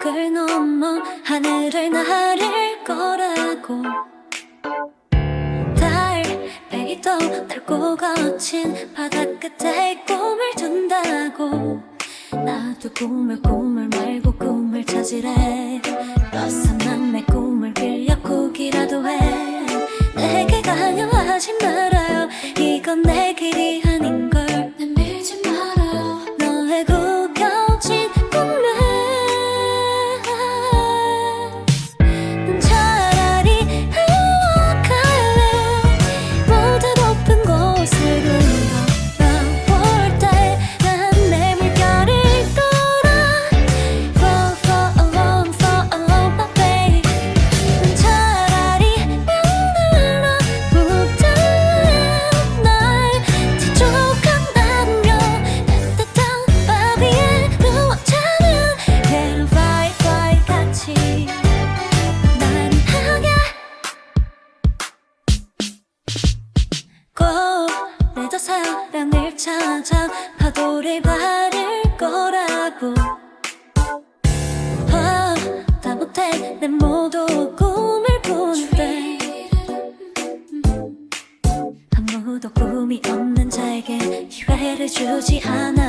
벽을 넘어 하늘을 나를 거라고. 달팽이도 넓고 거친 바다 끝에 꿈을 둔다고. 나도 꿈을 꿈을 말고 꿈을 찾으래. 벗어난 내 꿈을 빌려 꾸기라도 해. 내게 강요하지 말 사랑을 찾아 파도를 바를 거라고. 아, 다 못해 내 모두 꿈을 꾸는데 아무도 꿈이 없는 자에게 기회를 주지 않아